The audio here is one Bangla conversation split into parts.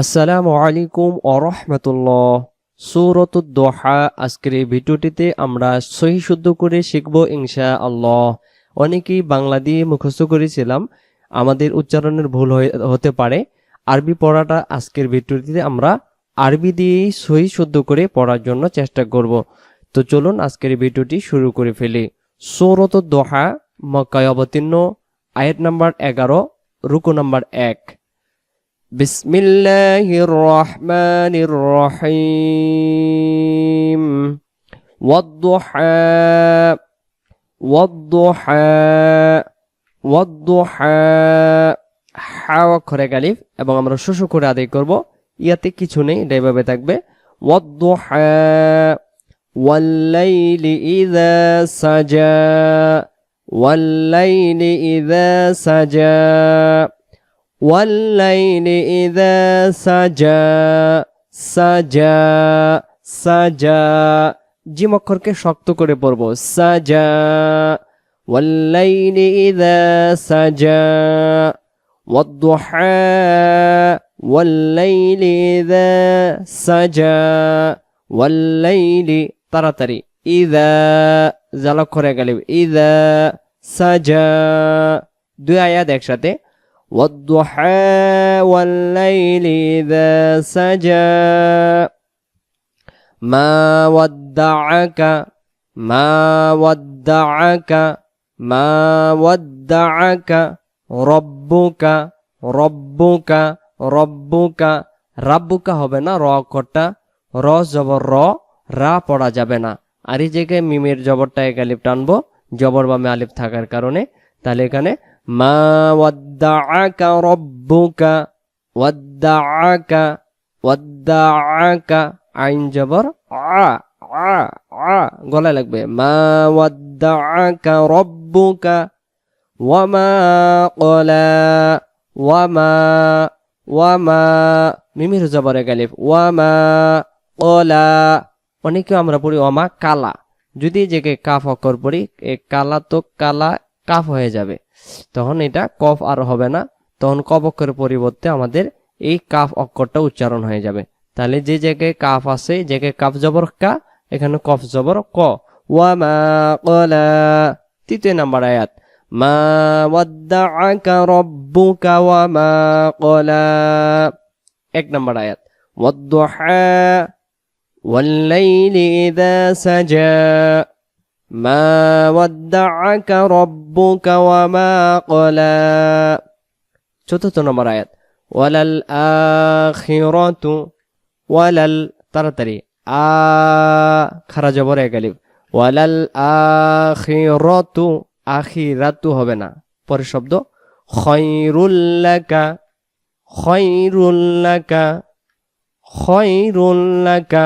আসসালামু আলাইকুম অরহমতুল্লাহ সৌরত দোহা, আজকের এই ভিডিওটিতে আমরা সহি শুদ্ধ করে শিখব ইনশা আল্লাহ অনেকেই বাংলা দিয়ে মুখস্থ করেছিলাম, আমাদের উচ্চারণের ভুল হতে পারে। আরবি পড়াটা আজকের ভিডিওটিতে আমরা আরবি দিয়েই সহি শুদ্ধ করে পড়ার জন্য চেষ্টা করব। তো চলুন আজকের ভিডিওটি শুরু করে ফেলি। সৌরত দোহা, মক্কায় অবতীর্ণ, আয়াত নাম্বার এগারো, রুকু নাম্বার এক। بسم الله الرحمن الرحيم والضحى والضحى والضحى হাওয়া করে গালিফ এবং আমরা শুশু করে আদায় করব ইয়াতে কিছু নেই এটা এভাবে থাকবে والضحى والليل إذا سجى والليل إذا سجى والليل إذا سجى سجى سجى জিম অক্ষরকে শক্ত করে পড়ব সাজা والليل إذا سجى والضحى والليل إذا سجى والليل তাড়াতাড়ি إذا জালক করে গেলে إذا سجى দুই আয়াত একসাথে والضحى والليل إذا سجى ما ودعك ما ودعك ما ودعك ربك ربك ربك রাব্বুকা হবে না র কটা র জবর র রা পড়া যাবে না আর এই জায়গায় মিমের জবরটা এক আলিফ টানবো জবর বামে আলিফ থাকার কারণে তাহলে এখানে মা আইন জবর আ আ গলায় লাগবে। মা রব্বুকা মিমির জবরে গালিফ ওয়ামা ক্বালা অনেকে আমরা পড়ি ওয়ামা কালা। যদি জায়গায় কাফ অক্ষর পড়ি কালা তো কালা, কাফ হয়ে যাবে। তখন এটা কফ আর হবে না তখন কফ অক্ষরের পরিবর্তে আমাদের এই কাফ অক্ষরটা উচ্চারণ হয়ে যাবে তাহলে যে জায়গায় কাফ আছে যে জায়গায় কাফ জবর কা এখানে কফ জবর ক ওয়ামা ক্বালা তৃতীয় নাম্বার আয়াত মা ওয়াদ্দাআকা রব্বুকা ওয়ামা ক্বালা এক নাম্বার আয়াত ওয়াদ্দুহা والليل إذا سجى ما ودعك ربك وما قلى চতুর্থ নম্বর আয়াত ওয়ালাল আখিরাতু ওয়ালাল তাড়াতাড়ি আ খারা জবর এক আলিফ ওয়ালাল আখিরাতু আখিরাতু হবে না পরের শব্দ খয়রুল্লাকা খয়রুল্লাকা খয়রুল্লাকা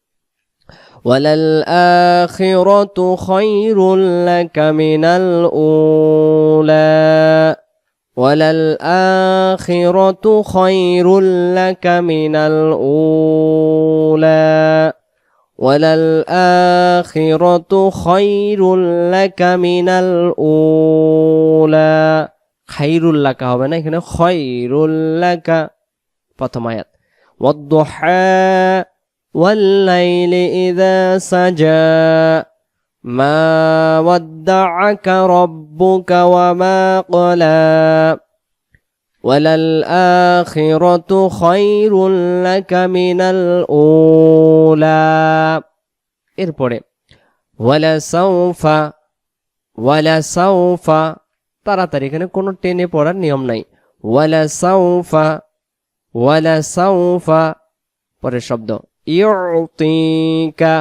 وللآخرة خير لك من الأولى وللآخرة خير لك من الأولى وللآخرة خير لك من الأولى خير لك হবে না এখানে خير لك প্রথম আয়াত والضحى والليل إذا سجى ما ودعك ربك وما قلى وللآخرة خير لك من الأولى এরপরে ولسوف ولسوف তাড়াতাড়ি এখানে কোনো টেনে পড়ার নিয়ম নাই ولسوف ولسوف পরের শব্দ ইউতিকা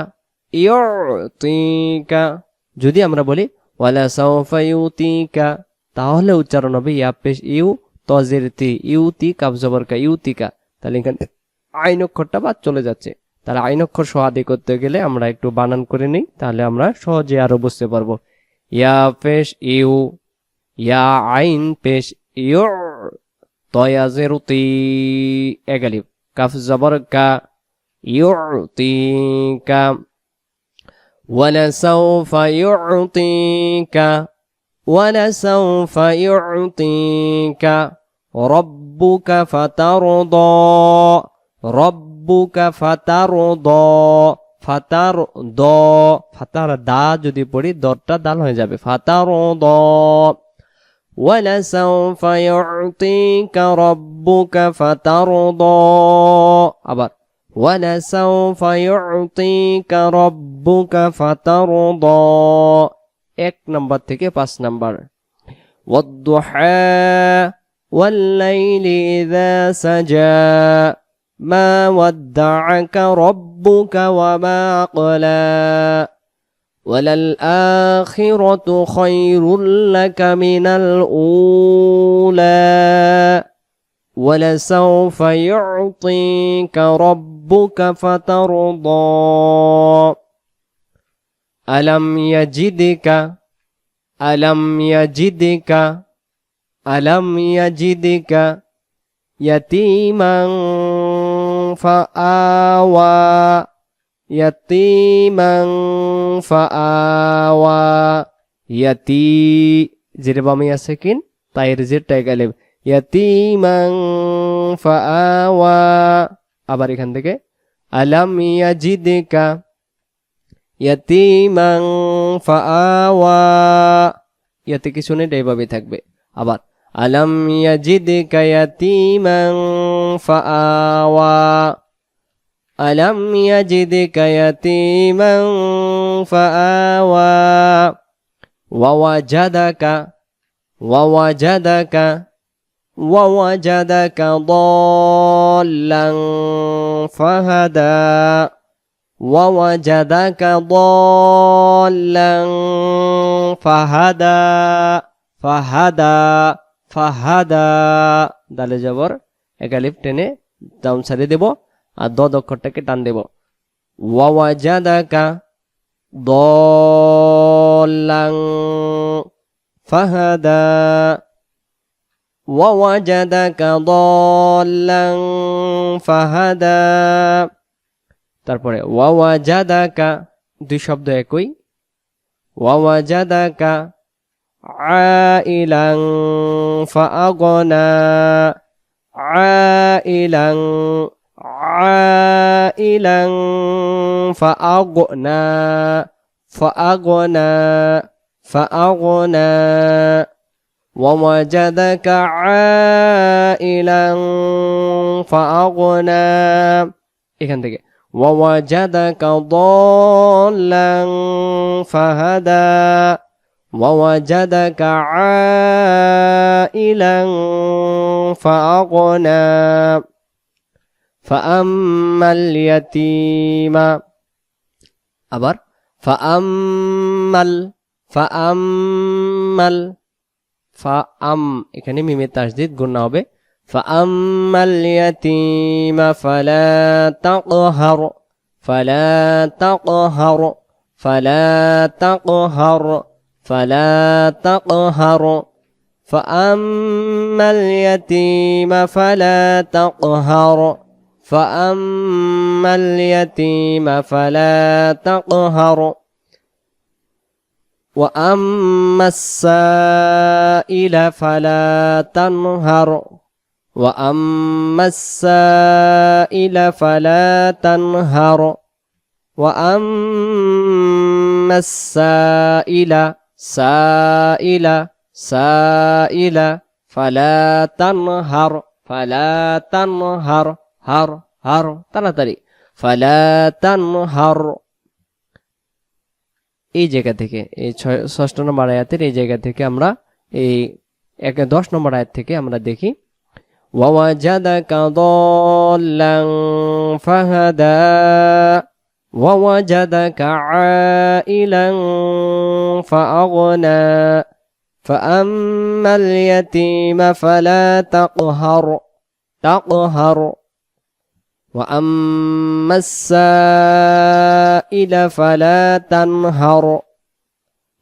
ইউতিকা। যদি আমরা বলি, ওয়ালা সাউফা ইউতিকা তাহলে উচ্চারণ হবে, ইয়া পেশ, ইউ তজের তি ইউতি কাব জবর কা, ইউতিকা তাহলে এখানে আইন অক্ষরটা বাদ চলে যাচ্ছে। তাহলে আইন অক্ষর সহাদি করতে গেলে আমরা একটু বানান করে নিই, তাহলে আমরা সহজে আরও বুঝতে পারব। ইয়া পেশ, ইউ ইয়া আইন পেশ ইউ তয়া জেরুতি এগালিব। কাফ জবর কা يعطيك ولسوف يعطيك ولسوف يعطيك ربك فترضى ربك فترضى ফাতার দ ফাতার দা যদি পড়ি দরটা দাল হয়ে যাবে ফাতার দ ولسوف يعطيك ربك فترضى আবার ولسوف يعطيك ربك فترضى এক নম্বর থেকে পাঁচ নম্বর والضحى والليل إذا سجى ما ودعك ربك وما قلى وللآخرة خير لك من الأولى ولسوف يعطيك ربك ربك فترضى ألم يجدك ألم يجدك ألم يجدك يتيما فآوى يتيما فآوى يتي زربامي يسكن طير زر تايق ألم يتيما فآوى আবার এখান থেকে, আলাম ইয়াজিদিকা ইয়াতিমাং ফাআওয়া। ইয়াতে কিছু নেই এইভাবে থাকবে। আবার, আলাম ইয়াজিদিকা ইয়াতিমাং ফাআওয়া। আলাম ইয়াজিদিকা ইয়াতিমাং ফাআওয়া। ওয়াওয়াজাদাকা ওয়াওয়াজাদাকা ووجدك ضالا فهدى ووجدك ضالا فهدى فهدى ফাহাদা দালে যাবর একালিফ টেনে ডাউন সাইডে দেব আর দ অক্ষরটাকে টান দেব ওয়াওয়াজাদাকা দলাং ফাহাদা ووجدك ضالا فهدى তারপরে ওয়াওয়াজাদাকা দুই শব্দ একই ওয়াওয়াজাদাকা عائلا فأغنى عائلا عائلا فأغنى فأغنى فأغنى ووجدك عائلا فأغنى এখান থেকে ووجدك ضالا فهدى ووجدك عائلا فأغنى فأما اليتيم আবার فأما فأما ফা আম এখানে মিমে তাসদিদ গুণা হবে فأما اليتيم فلا تقهر فلا تقهر فلا تقهر فلا تقهر فأما اليتيم فلا تقهر فأما اليتيم فلا تقهر وأما السائل فلا تنهر وأما السائل فلا تنهر وأما السائل سائل سائل فلا تنهر فلا تنهر هر هر ترى فلا تنهر এই জায়গা থেকে এই ছয় ষষ্ঠ নম্বর আয়াতের এই জায়গা থেকে আমরা এই এক দশ নম্বর আয়াত থেকে আমরা দেখি ووجدك ضالا فهدى ووجدك عائلا فأغنى فأما اليتيم فلا تقهر تقهر وأما السائل فلا تنهر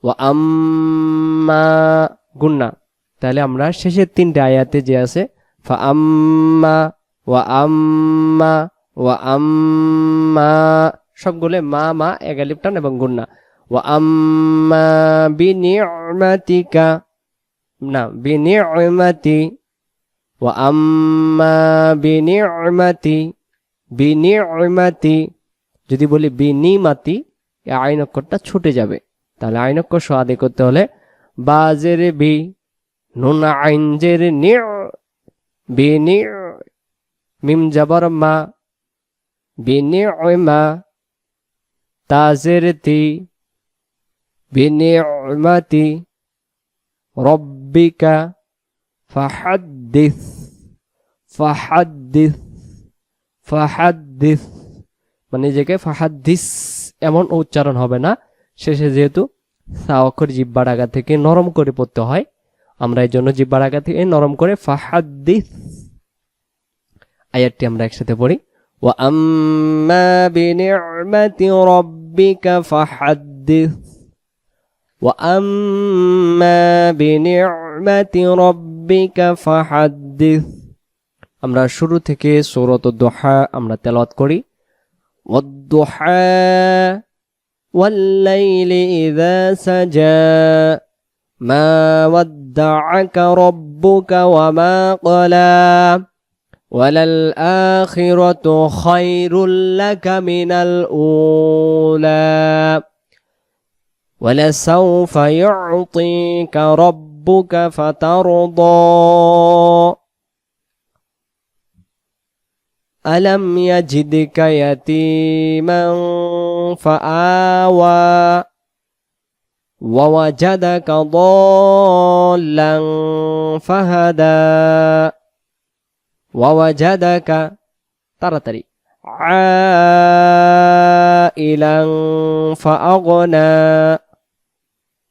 وأما গুন্না তাহলে আমরা শেষের তিনটে আয়াতে যে আছে ফাআম্মা ওয়া আম্মা ওয়া আম্মা সবগুলো মা মা এগালিপ টান এবং গুন্না ওয়া আম্মা বিনিউমাতিকা না বিনিউমাতি ওয়া আম্মা বিনিউমাতি বিনিউমাতি যদি বলি বিনিমাতি আইন অক্ষরটা ছুটে যাবে। তাহলে আইন অক্ষর করতে হলে বাজের বি, নুন আইন জের নি, বিনি, মিম জবর মা, বিনি মা, তাজের তি, বিনি মাতি, রব্বিকা ফাহাদ্দিস ফাহাদ্দিস। ফাহাদ্দিস। মানে নিজেকে ফাহাদ্দিস এমন উচ্চারণ হবে না। শেষে যেহেতু সা অক্ষর জিব্বার আগা থেকে নরম করে পড়তে হয়, আমরা এই জন্য জিব্বার আগা থেকে নরম করে ফাহাদ্দিস আয়াতটি আমরা একসাথে পড়ি। ফাহাদ্দিস। আমরা শুরু থেকে সূরাত দোহা আমরা তেলাওয়াত করি ওয়াদ-দুহা والليل إذا سجى ما ودعك ربك وما قلى وللآخرة خير لك من الأولى ولسوف يعطيك ربك فترضى ألم يجدك يتيما فآوى ووجدك ضالا فهدى ووجدك ترتري عائلا فأغنى.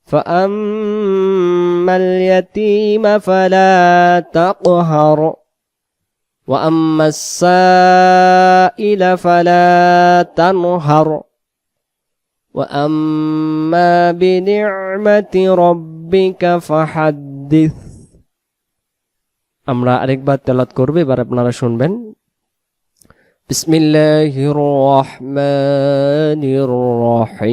فأما اليتيم فلا تقهر. وأما السائل فلا تنهر وأما بنعمة ربك فحدث আমরা আরেকবার তেলাত করব এবার আপনারা শুনবেন বিসমিল্লাহির রহমানির রহিম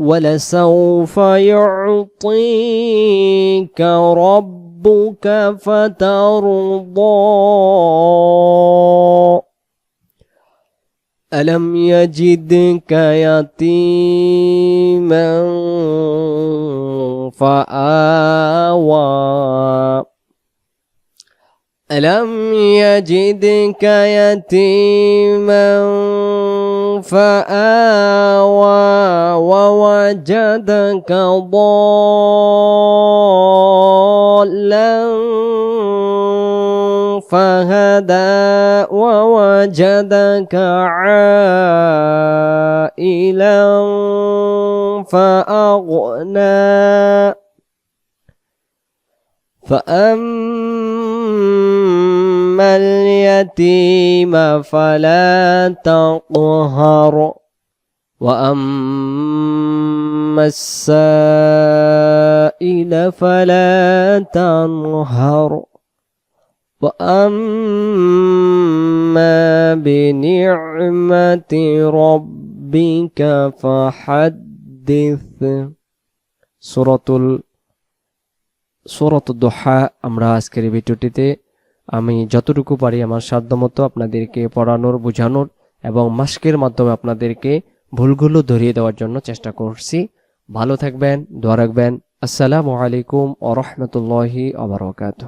ولسوف يعطيك ربك فترضى. ألم يجدك يتيما فآوى. ألم يجدك يتيما فآوى ووجدك ضالا فهدى ووجدك عائلا فأغنى فأما اليتيم فلا تقهر وأما السائل فلا تنهر وأما بنعمة ربك فحدث سورة ال সুরত দোহা আমরা আজকের এই ভিডিওটিতে আমি যতটুকু পারি আমার সাধ্যমতো আপনাদেরকে পড়ানোর, বোঝানোর এবং মাস্কের মাধ্যমে আপনাদেরকে ভুলগুলো ধরিয়ে দেওয়ার জন্য চেষ্টা করছি। ভালো থাকবেন, দোয়া রাখবেন। আসসালামু আলাইকুম ওরহমতুল্লাহি আবরকাত